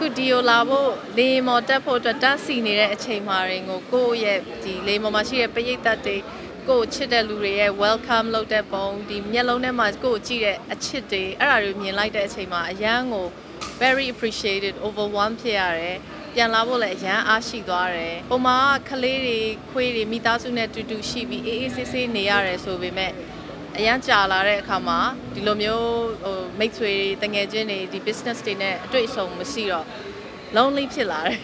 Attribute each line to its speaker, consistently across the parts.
Speaker 1: အခုဒီကိုလာဖို့လေယာဉ်မော်တက်ဖို့အတွက်တက်စီနေတဲ့အချိန်မှာရင်ကိုကိုယ့်ရဲ့ဒီလေယာဉ်မော်မှာရှိတဲ့ပရိသတ်တွေကိုယ့်ကိုချစ်တဲ့လူတွေရဲ့ welcome လုပ်တဲ့ပုံဒီမျက်လုံးထဲမှာကိုယ့်ကိုကြည့်တဲ့အချစ်တွေအဲ့ဒါတွေမြင်လိုက်တဲ့အချိန်မှာအရန်ကို very appreciated overwhelmed ဖြစ်ရတယ်ပြန်လာဖို့လည်းအရန်အားရှိသွားတယ်။ပုံမှန်ကကလေးတွေခွေးတွေမိသားစုနဲ့တူတူရှိပြီးအေးအေးဆေးဆေးနေရတယ်ဆိုပေမဲ့ အရန်ကြာလာတဲ့အခါမှာဒီလိုမျိုးဟိုမိတ်ဆွေတွေတငယ်ချင်းတွေဒီ business တွေနဲ့အတွေ့အဆုံမရှိတော့ lonely ဖြစ်လာတယ်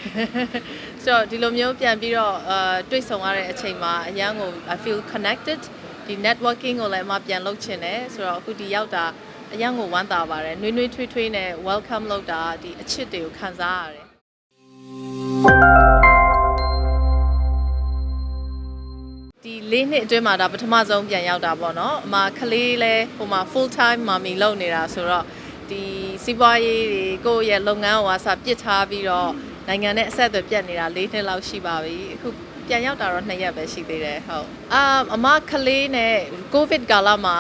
Speaker 1: ။ဆိုတော့ဒီလိုမျိုးပြန်ပြီးတော့အာတွေ့ဆုံရတဲ့အချိန်မှာအရန်ကို I feel connected ဒီ networking ကိုလည်းအမပြန်လုပ်ချင်တယ်ဆိုတော့အခုဒီရောက်တာအရန်ကိုဝမ်းသာပါတယ်။နှွေးနှွေးထွေးထွေးနဲ့ welcome လုပ်တာဒီအချစ်တွေကိုခံစားရတယ်။ ဒီလေးနှစ်အတွင်းမှာဒါပထမဆုံးပြန်ရောက်တာပေါ့နော်အမကလေးလဲဟိုမှာ full time မာမီလုပ်နေတာဆိုတော့ဒီစီးပွားရေးတွေကိုယ့်ရဲ့လုပ်ငန်းကိုအစားပစ်ထားပြီးတော့နိုင်ငံနဲ့အဆက်အသွယ်ပြတ်နေတာ၄နှစ်လောက်ရှိပါပြီအခုပြန်ရောက်တာတော့2ရက်ပဲရှိသေးတယ်ဟုတ်အာအမကလေးနဲ့ covid ကာလမှာ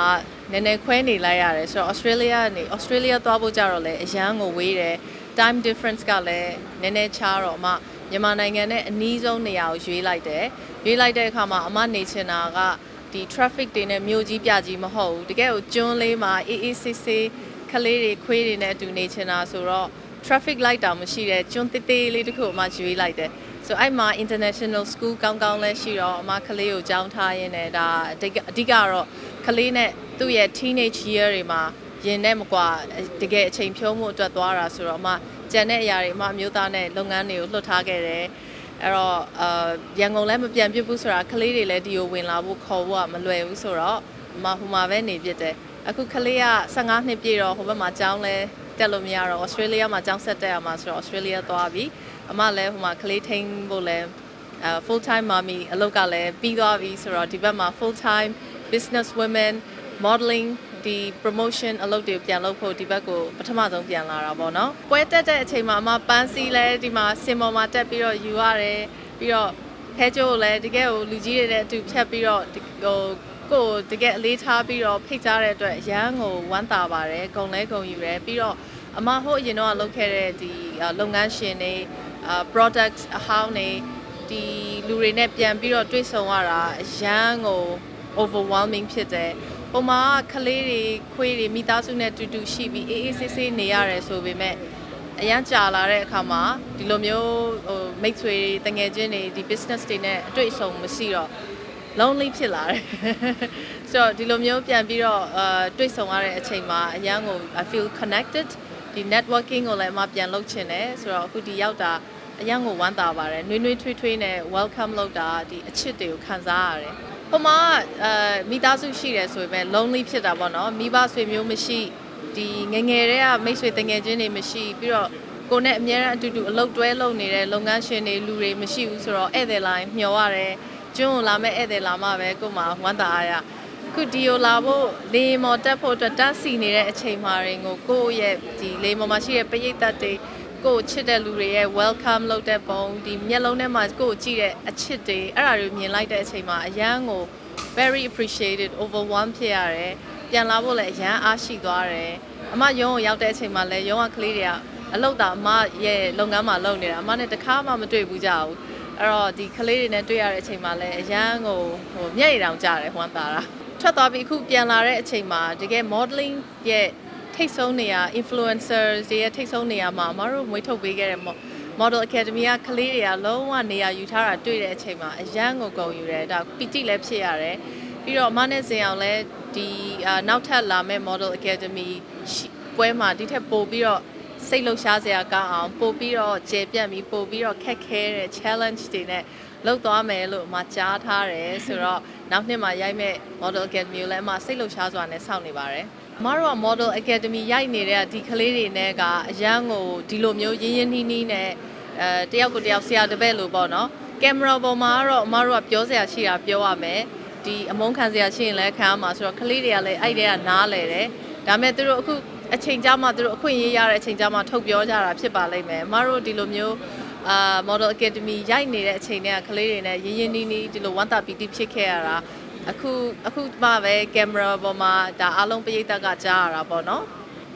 Speaker 1: နည်းနည်းခွဲနေလိုက်ရတယ်ဆိုတော့ Australia ကနေ Australia သွားဖို့ကြတော့လေအရန်ကိုဝေးတယ် time difference ကလည်းနည်းနည်းခြားတော့အမ မြန်မာနိုင်ငံနဲ့အနီးဆုံးနေရာကိုရွေးလိုက်တယ်ရွေးလိုက်တဲ့အခါမှာအမနေချင်တာကဒီ traffic တွေနဲ့မြို့ကြီးပြကြီးမဟုတ်ဘူးတကယ်ကိုကျွန်းလေးမှာအေးအေးဆေးဆေးကလေးတွေခွေးတွေနဲ့အတူနေချင်တာဆိုတော့ traffic light တောင်မရှိတဲ့ကျွန်းသေးသေးလေးတစ်ခုအမရွေးလိုက်တယ်ဆိုအဲ့မှာ international school ကောင်းကောင်းလဲရှိတော့အမကလေးကိုကြောင်းထားရင်းနဲ့ဒါအဓိကအဓိကတော့ကလေးနဲ့သူ့ရဲ့ teenage year တွေမှာရင်နဲ့မကွာတကယ်အချိန်ဖြုံးမှုအတွက်သွားတာဆိုတော့အမ ကြံတဲ့အရာတွေအမအမျိုးသားနဲ့လုပ်ငန်းတွေကိုလွှတ်ထားခဲ့တယ်အဲ့တော့အာရန်ကုန်လည်းမပြန်ပြစ်ဘူးဆိုတာကလေးတွေလည်းဒီကိုဝင်လာဖို့ခေါ်ဖို့ကမလွယ်ဘူးဆိုတော့အမဟိုမှာပဲနေပြစ်တယ်အခုကလေးက15နှစ်ပြည့်တော့ဟိုဘက်မှာကျောင်းလဲတက်လို့မရတော့ Australia မှာကျောင်းဆက်တက်ရမှာဆိုတော့ Australia သွားပြီအမလည်းဟိုမှာကလေးထိန်းဖို့လဲအဲ full time mommy အလုပ်ကလည်းပြီးသွားပြီဆိုတော့ဒီဘက်မှာ full time business women modeling ဒီ promotion အလုပ်တွေပြန်လုပ်ဖို့ဒီဘက်ကိုပထမဆုံးပြန်လာတာပေါ့နော်။ပွဲတက်တဲ့အချိန်မှာအမပန်းစီလဲဒီမှာစင်ပေါ်မှာတက်ပြီးတော့ယူရတယ်ပြီးတော့ဖဲကျိုးကိုလည်းတကယ်ကိုလူကြီးတွေနဲ့အတူဖြတ်ပြီးတော့ဒီဟိုကိုယ်တကယ်အလေးထားပြီးတော့ဖိတ်ကြားတဲ့အတွက်ရန်ကိုဝမ်းသာပါတယ်ဂုံလဲဂုံယူတယ်ပြီးတော့အမဟိုအရင်တော့လုပ်ခဲ့တဲ့ဒီအာလုပ်ငန်းရှင်တွေအာ product အဟောင်းတွေဒီလူတွေနဲ့ပြန်ပြီးတော့တွေ့ဆုံရတာရန်ကို overwhelming ဖြစ်တယ်။ ပုံမှာကကလေးတွေခွေးတွေမိသားစုနဲ့တူတူရှိပြီးအေးအေးဆေးဆေးနေရတယ်ဆိုပေမဲ့အရန်ကြာလာတဲ့အခါမှာဒီလိုမျိုးဟိုမိတ်ဆွေတွေတငယ်ချင်းတွေဒီ business တွေနဲ့အတွေ့အဆုံမရှိတော့ lonely ဖြစ်လာတယ်။ဆိုတော့ဒီလိုမျိုးပြန်ပြီးတော့အာတွေ့ဆုံရတဲ့အချိန်မှာအရန်ကို I feel connected ဒီ networking ကိုလည်းအမပြန်လုပ်ချင်တယ်ဆိုတော့အခုဒီရောက်တာအရန်ကိုဝမ်းသာပါတယ်။နှွေးနှွေးထွေးထွေးနဲ့ welcome လုပ်တာဒီအချစ်တွေကိုခံစားရတယ်။ ဟိုမှာအဲမိသားစုရှိတယ်ဆိုပေမဲ့ lonely ဖြစ်တာပေါ့နော်။မိဘဆွေမျိုးမရှိဒီငယ်ငယ်တည်းကမိတ်ဆွေတငယ်ချင်းတွေမရှိပြီးတော့ကိုယ်နဲ့အများအားအတူတူအလုပ်တွဲလုပ်နေတဲ့လုပ်ငန်းရှင်တွေလူတွေမရှိဘူးဆိုတော့ဧည့်သည်လိုင်းမျှော်ရတယ်။ကျွန်းကိုလာမဲ့ဧည့်သည်လာမှပဲကိုယ်မှဝမ်းသာရ။ခုဒီကိုလာဖို့လေယာဉ်မော်တက်ဖို့အတွက်တက်စီနေတဲ့အချိန်မှာရင်ကိုကိုယ့်ရဲ့ဒီလေယာဉ်မော်မှာရှိတဲ့ပရိသတ်တွေ ကိုယ့်ကိုချစ်တဲ့လူတွေရဲ့ welcome လုပ်တဲ့ပုံဒီမျက်လုံးထဲမှာကိုယ့်ကိုကြည့်တဲ့အချစ်တွေအဲ့ဒါတွေမြင်လိုက်တဲ့အချိန်မှာအရန်ကို very appreciated overwhelmed ဖြစ်ရတယ်ပြန်လာဖို့လည်းအရန်အားရှိသွားတယ်အမရုံးကိုရောက်တဲ့အချိန်မှာလည်းရုံးကကလေးတွေကအလုပ်တာအမရဲ့လုပ်ငန်းမှာလုပ်နေတာအမနဲ့တခါမှမတွေ့ဘူးကြဘူးအဲ့တော့ဒီကလေးတွေနဲ့တွေ့ရတဲ့အချိန်မှာလည်းအရန်ကိုဟိုမျက်ရည်တောင်ကျတယ်ဟွမ်းတာတာထွက်သွားပြီးအခုပြန်လာတဲ့အချိန်မှာတကယ် modeling ရဲ့ ထိတ်ဆုံးနေရာ influencers တွေရဲ့ထိတ်ဆုံးနေရာမှာအမတို့မွေးထုတ်ပေးခဲ့တဲ့ model academy ကကလေးတွေကလုံးဝနေရာယူထားတာတွေ့တဲ့အချိန်မှာအရန်ကိုဂုဏ်ယူတယ်ဒါပီတိလည်းဖြစ်ရတယ်ပြီးတော့အမနဲ့စင်အောင်လည်းဒီအာနောက်ထပ်လာမဲ့ model academy ရှိပွဲမှာဒီထက်ပိုပြီးတော့စိတ်လှုပ်ရှားစရာကောင်းအောင်ပို့ပြီးတော့ကျေပြန့်ပြီးပို့ပြီးတော့ခက်ခဲတဲ့ challenge တွေနဲ့လောက်သွားမယ်လို့အမကြားထားတယ်ဆိုတော့နောက်နှစ်မှာရိုက်မဲ့ model academy ကိုလည်းအမစိတ်လှုပ်ရှားစွာနဲ့စောင့်နေပါတယ် အမတို့က model academy ရိုက်နေတဲ့ဒီကလေးတွေနဲ့ကအရန်ကိုဒီလိုမျိုးရင်းရင်းနှီးနှီးနဲ့အဲတယောက်ကိုတယောက်ဆရာတပည့်လို့ပေါ့နော်ကင်မရာပေါ်မှာကတော့အမတို့ကပြောစရာရှိတာပြောရမယ်ဒီအမုန်းခံစရာရှိရင်လည်းခံရမှာဆိုတော့ကလေးတွေကလည်းအဲ့တဲ့ကနားလဲတယ်ဒါပေမဲ့သူတို့အခုအချိန်ကြာမှသူတို့အခွင့်အရေးရတဲ့အချိန်ကြာမှထုတ်ပြောကြတာဖြစ်ပါလိမ့်မယ်အမတို့ဒီလိုမျိုးအာ model academy ရိုက်နေတဲ့အချိန်တည်းကကလေးတွေနဲ့ရင်းရင်းနှီးနှီးဒီလိုဝမ်းသာပီတိဖြစ်ခဲ့ရတာ အခုအခုမှပဲကင်မရာပေါ်မှာဒါအားလုံးပရိသတ်ကကြားရတာပေါ့နော်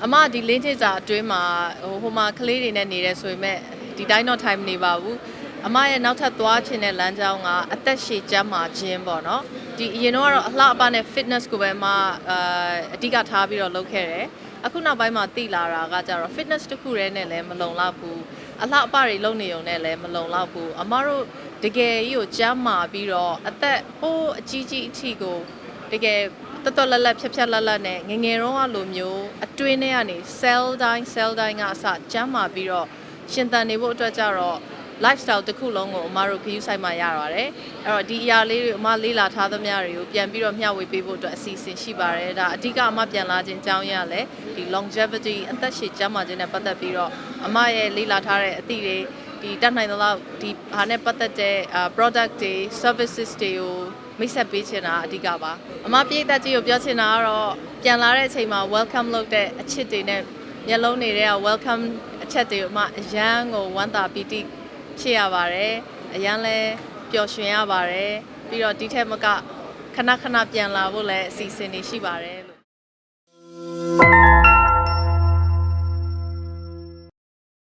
Speaker 1: အမဒီလင်းချစ်စာအတွင်းမှာဟိုဟိုမှာကလေးတွေနဲ့နေတယ်ဆိုပေမဲ့ဒီတိုင်းတော့ time နေပါဘူးအမရဲ့နောက်ထပ်သွားချင်တဲ့လမ်းကြောင်းကအသက်ရှည်ကျန်းမာခြင်းပေါ့နော်ဒီအရင်တော့ကတော့အလှအပနဲ့ fitness ကိုပဲအမအာအဓိကထားပြီးတော့လုပ်ခဲ့တယ်အခုနောက်ပိုင်းမှာသိလာတာကကြတော့ fitness တစ်ခုတည်းနဲ့လည်းမလုံလောက်ဘူး အလှအပတွေလုပ်နေုံနဲ့လည်းမလုံလောက်ဘူးအမတို့တကယ်ကြီးကိုကျန်းမာပြီးတော့အသက်ဟိုးအကြီးကြီးအထိကိုတကယ်တော်တော်လက်လက်ဖြတ်ဖြတ်လက်လက်နဲ့ငယ်ငယ်တော့ကလိုမျိုးအတွင်းထဲကနေ cell တိုင်း cell တိုင်းကအစကျန်းမာပြီးတော့ရှင်သန်နေဖို့အတွက်ကြတော့ lifestyle တစ်ခုလုံးကိုအမတို့ခရီးဆိုင်မှာရပါတယ်အဲ့တော့ဒီအရာလေးတွေအမလေးလာထားသမျှတွေကိုပြန်ပြီးတော့မျှဝေပေးဖို့အတွက်အစီအစဉ်ရှိပါတယ်ဒါအဓိကအမပြန်လာခြင်းအကြောင်းရလဲဒီ longevity အသက်ရှည်ကျန်းမာခြင်းနဲ့ပတ်သက်ပြီးတော့အမရဲ့လေးလာထားတဲ့အသည့်တွေဒီတတ်နိုင်သလောက်ဒီဘာနဲ့ပတ်သက်တဲ့ product တွေ services တွေကိုမိတ်ဆက်ပေးချင်တာအဓိကပါအမပြည့်သက်ကြီးကိုပြောချင်တာကတော့ပြန်လာတဲ့အချိန်မှာ welcome လုပ်တဲ့အချစ်တွေနဲ့မျက်လုံးတွေက welcome အချက်တွေကိုအမအရန်ကိုဝမ်းသာပီတိ ဖြစ်ရပါတယ်အရန်လဲပျော်ရွှင်ရပါတယ်ပြီးတော့ဒီထက်မကခဏခဏပြန်လာဖို့လည်းအစီအစဉ်တွေရှိပါတယ်လို့